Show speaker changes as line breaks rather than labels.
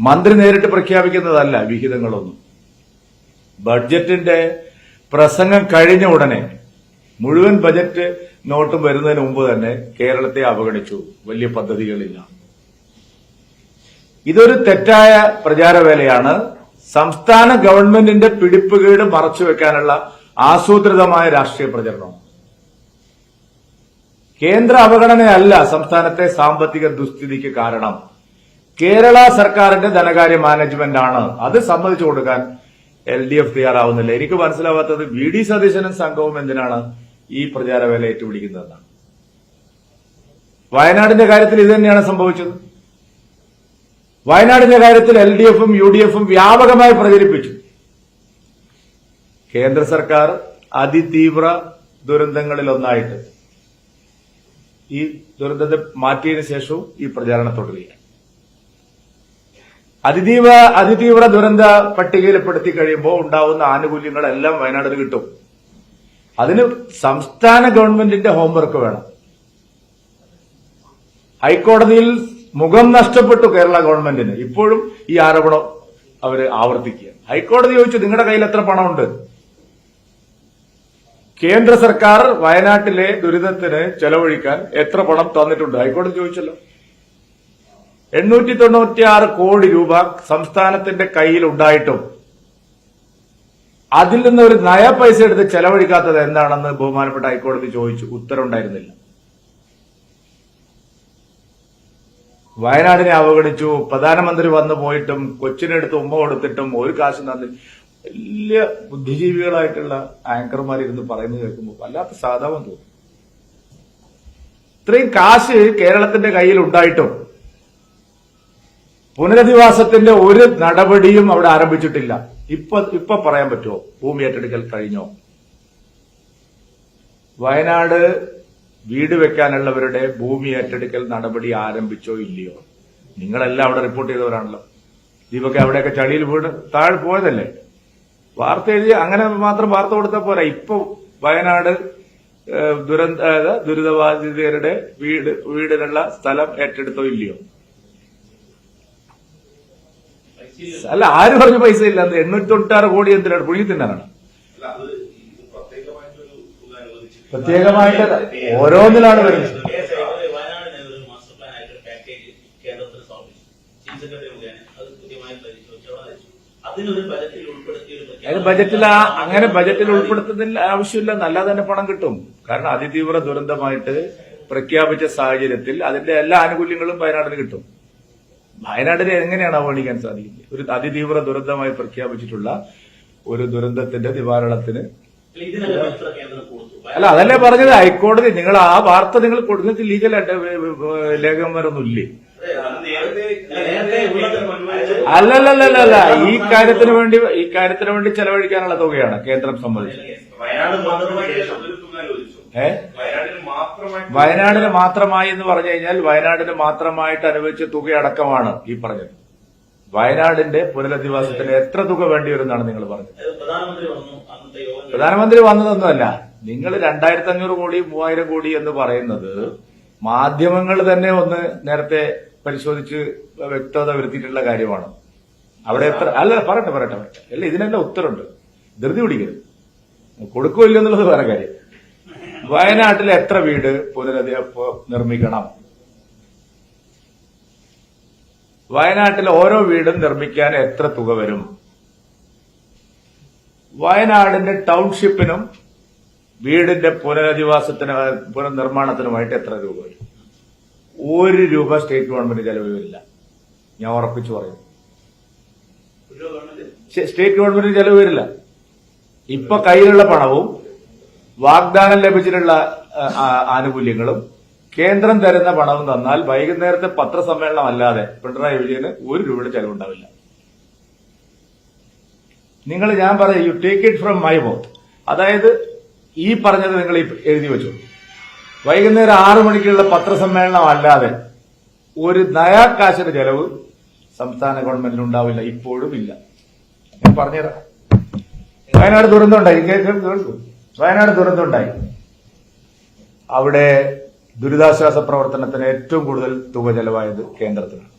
മന്ത്രി നേരിട്ട് പ്രഖ്യാപിക്കുന്നതല്ല വിഹിതങ്ങളൊന്നും. ബഡ്ജറ്റിന്റെ പ്രസംഗം കഴിഞ്ഞ ഉടനെ മുഴുവൻ ബജറ്റ് നോട്ടും വരുന്നതിന് മുമ്പ് തന്നെ കേരളത്തെ അവഗണിച്ചു. വലിയ പദ്ധതികളില്ല. ഇതൊരു തെറ്റായ പ്രചാരവേലയാണ്. സംസ്ഥാന ഗവൺമെന്റിന്റെ പിടിപ്പുകേട് മറച്ചുവെക്കാനുള്ള ആസൂത്രിതമായ രാഷ്ട്രീയ പ്രചരണം. കേന്ദ്ര അവഗണനയല്ല സംസ്ഥാനത്തെ സാമ്പത്തിക ദുസ്ഥിതിക്ക് കാരണം. കേരള സർക്കാരിന്റെ ധനകാര്യ മാനേജ്മെന്റ് ആണ്. അത് സമ്മതിച്ചു കൊടുക്കാൻ എൽ ഡി എഫ് തയ്യാറാവുന്നില്ല. എനിക്ക് മനസ്സിലാവാത്തത് വി ഡി സതീശനും സംഘവും എന്തിനാണ് ഈ പ്രചാരവേല ഏറ്റുപിടിക്കുന്നതെന്നാണ് വയനാടിന്റെ കാര്യത്തിൽ ഇത് തന്നെയാണ് സംഭവിച്ചത്. വയനാടിന്റെ കാര്യത്തിൽ എൽ ഡി എഫും യു ഡി എഫും വ്യാപകമായി പ്രചരിപ്പിച്ചു. കേന്ദ്ര സർക്കാർ അതിതീവ്ര ദുരന്തങ്ങളിൽ ഒന്നായിട്ട് ഈ ദുരന്തത്തെ മാറ്റിയതിനു ശേഷവും ഈ പ്രചാരണം തുടരുകയാണ് അതിതീവ്ര അതിതീവ്ര ദുരന്ത പട്ടികയിൽപ്പെടുത്തി കഴിയുമ്പോൾ ഉണ്ടാവുന്ന ആനുകൂല്യങ്ങളെല്ലാം വയനാടിന് കിട്ടും. അതിന് സംസ്ഥാന ഗവൺമെന്റിന്റെ ഹോംവർക്ക് വേണം. ഹൈക്കോടതിയിൽ മുഖം നഷ്ടപ്പെട്ടു കേരള ഗവൺമെന്റിന്. ഇപ്പോഴും ഈ ആരോപണം അവർ ആവർത്തിക്കുക. ഹൈക്കോടതി ചോദിച്ചു നിങ്ങളുടെ കയ്യിൽ എത്ര പണമുണ്ട്? കേന്ദ്ര സർക്കാർ വയനാട്ടിലെ ദുരിതത്തിന് ചെലവഴിക്കാൻ എത്ര പണം തന്നിട്ടുണ്ട്? ഹൈക്കോടതി ചോദിച്ചല്ലോ. എണ്ണൂറ്റി തൊണ്ണൂറ്റിയാറ് കോടി രൂപ സംസ്ഥാനത്തിന്റെ കയ്യിൽ ഉണ്ടായിട്ടും അതിൽ നിന്ന് ഒരു നയ പൈസ എടുത്ത് ചെലവഴിക്കാത്തത് എന്താണെന്ന് ബഹുമാനപ്പെട്ട ഹൈക്കോടതി ചോദിച്ചു. ഉത്തരവുണ്ടായിരുന്നില്ല. വയനാടിനെ അവഗണിച്ചു. പ്രധാനമന്ത്രി വന്നു പോയിട്ടും കൊച്ചിനെടുത്ത് ഉമ്മ കൊടുത്തിട്ടും ഒരു കാശും തന്നി വലിയ ബുദ്ധിജീവികളായിട്ടുള്ള ആങ്കർമാർ ഇരുന്ന് പറയുന്നത് കേൾക്കുമ്പോൾ വല്ലാത്ത സാധാവം തോന്നും. ഇത്രയും കാശ് കേരളത്തിന്റെ കയ്യിൽ ഉണ്ടായിട്ടും പുനരധിവാസത്തിന്റെ ഒരു നടപടിയും അവിടെ ആരംഭിച്ചിട്ടില്ല. ഇപ്പൊ ഇപ്പൊ പറയാൻ പറ്റുമോ? ഭൂമി ഏറ്റെടുക്കൽ കഴിഞ്ഞോ? വയനാട് വീട് വെക്കാനുള്ളവരുടെ ഭൂമി ഏറ്റെടുക്കൽ നടപടി ആരംഭിച്ചോ ഇല്ലയോ? നിങ്ങളെല്ലാം അവിടെ റിപ്പോർട്ട് ചെയ്തവരാണല്ലോ. ദീപൊക്കെ അവിടെയൊക്കെ ചളിയിൽ വീട് താഴെ പോയതല്ലേ? വാർത്ത എഴുതി അങ്ങനെ മാത്രം വാർത്ത കൊടുത്താൽ പോരാ. ഇപ്പൊ വയനാട് ദുരന്ത ദുരിതബാധിതരുടെ വീട് വീടിനുള്ള സ്ഥലം ഏറ്റെടുത്തോ ഇല്ലയോ? അല്ല ആര് പറഞ്ഞു പൈസ ഇല്ല എണ്ണൂറ്റി എണ്ണൂറ്റൊട്ടാറ് കോടി എന്തിനാണ്? പുഴുകി തിന്നാനാണ്.
അത്.
പ്രത്യേകമായിട്ട് ഓരോന്നിലാണ് വരുന്നത്.
അത് ബജറ്റിൽ
അങ്ങനെ ബജറ്റിൽ ഉൾപ്പെടുത്തുന്നതിൽ ആവശ്യമില്ല നല്ല തന്നെ പണം കിട്ടും. കാരണം അതിതീവ്ര ദുരന്തമായിട്ട് പ്രഖ്യാപിച്ച സാഹചര്യത്തിൽ അതിന്റെ എല്ലാ ആനുകൂല്യങ്ങളും വയനാടിന് കിട്ടും. വയനാടിനെ എങ്ങനെയാണ് അവഗണിക്കാൻ സാധിക്കുന്നത്? ഒരു അതിതീവ്ര ദുരന്തമായി പ്രഖ്യാപിച്ചിട്ടുള്ള ഒരു ദുരന്തത്തിന്റെ നിവാരണത്തിന്
അല്ല,
അതല്ലേ പറഞ്ഞത്? ഹൈക്കോടതി നിങ്ങൾ ആ വാർത്ത നിങ്ങൾ കൊടുക്കുന്നത് ലീഗൽ ഇല്ലേ?
ഉള്ളത്
അനുവദിച്ച-
അല്ലല്ലല്ലല്ല ഈ കാര്യത്തിന് വേണ്ടി ഈ കാര്യത്തിന് വേണ്ടി ചെലവഴിക്കാനുള്ള തുകയാണ് കേന്ദ്രം സമ്മതിച്ചത്. ഏ?
വയനാടിന്
മാത്രമായി എന്ന് പറഞ്ഞു കഴിഞ്ഞാൽ വയനാടിന് മാത്രമായിട്ട് അനുവദിച്ച തുകയടക്കമാണ് ഈ പറഞ്ഞത്. വയനാടിന്റെ പുനരധിവാസത്തിന് എത്ര തുക വേണ്ടി വരുമെന്നാണ് നിങ്ങൾ പറഞ്ഞത്.
പ്രധാനമന്ത്രി
വന്നതൊന്നുമല്ല. നിങ്ങൾ രണ്ടായിരത്തി അഞ്ഞൂറ് കോടി മൂവായിരം കോടി എന്ന് പറയുന്നത് മാധ്യമങ്ങൾ തന്നെ ഒന്ന് നേരത്തെ പരിശോധിച്ച് വ്യക്തത വരുത്തിയിട്ടുള്ള കാര്യമാണ്. അവിടെ എത്ര അല്ല പറയട്ടെ പറയട്ടെ പറയട്ടെ. അല്ല ഇതിനെല്ലാം ഉത്തരമുണ്ട്. ധൃതി പിടിക്കരുത്. കൊടുക്കുമില്ല എന്നുള്ളത് വേറെ കാര്യം. വയനാട്ടിൽ എത്ര വീട് പുനരധി നിർമ്മിക്കണം? വയനാട്ടിൽ ഓരോ വീടും നിർമ്മിക്കാൻ എത്ര തുക വരും? വയനാടിന്റെ ടൗൺഷിപ്പിനും വീടിന്റെ പുനരധിവാസത്തിന് പുനർനിർമ്മാണത്തിനുമായിട്ട് എത്ര രൂപ വരും? ഒരു രൂപ സ്റ്റേറ്റ് ഗവൺമെന്റ് ചെലവ് വരില്ല ഞാൻ ഉറപ്പിച്ചു സ്റ്റേ- സ്റ്റേറ്റ് ഗവൺമെന്റ് ചെലവ് വരില്ല. ഇപ്പൊ കയ്യിലുള്ള പണവും വാഗ്ദാനം ലഭിച്ചിട്ടുള്ള ആനുകൂല്യങ്ങളും കേന്ദ്രം തരുന്ന പണവും തന്നാൽ വൈകുന്നേരത്തെ പത്രസമ്മേളനം അല്ലാതെ പിണറായി വിജയന് ഒരു രൂപയുടെ ചെലവുണ്ടാവില്ല. നിങ്ങൾ ഞാൻ പറയാം you take it from my both അതായത് ഈ പറഞ്ഞത് നിങ്ങൾ എഴുതി വെച്ചു. വൈകുന്നേരം ആറു മണിക്കുള്ള പത്രസമ്മേളനം അല്ലാതെ ഒരു നയാകാശിന്റെ ചെലവ് സംസ്ഥാന ഗവൺമെന്റിന് ഉണ്ടാവില്ല ഇപ്പോഴും ഇല്ല. ഞാൻ പറഞ്ഞുതരാം. വയനാട് ദുരന്തമുണ്ടായി കേൾക്കൂ. വയനാട് ദുരന്തം ഉണ്ടായി അവിടെ ദുരിതാശ്വാസ പ്രവർത്തനത്തിന് ഏറ്റവും കൂടുതൽ തുക ചെലവായത് കേന്ദ്രത്തിനാണ്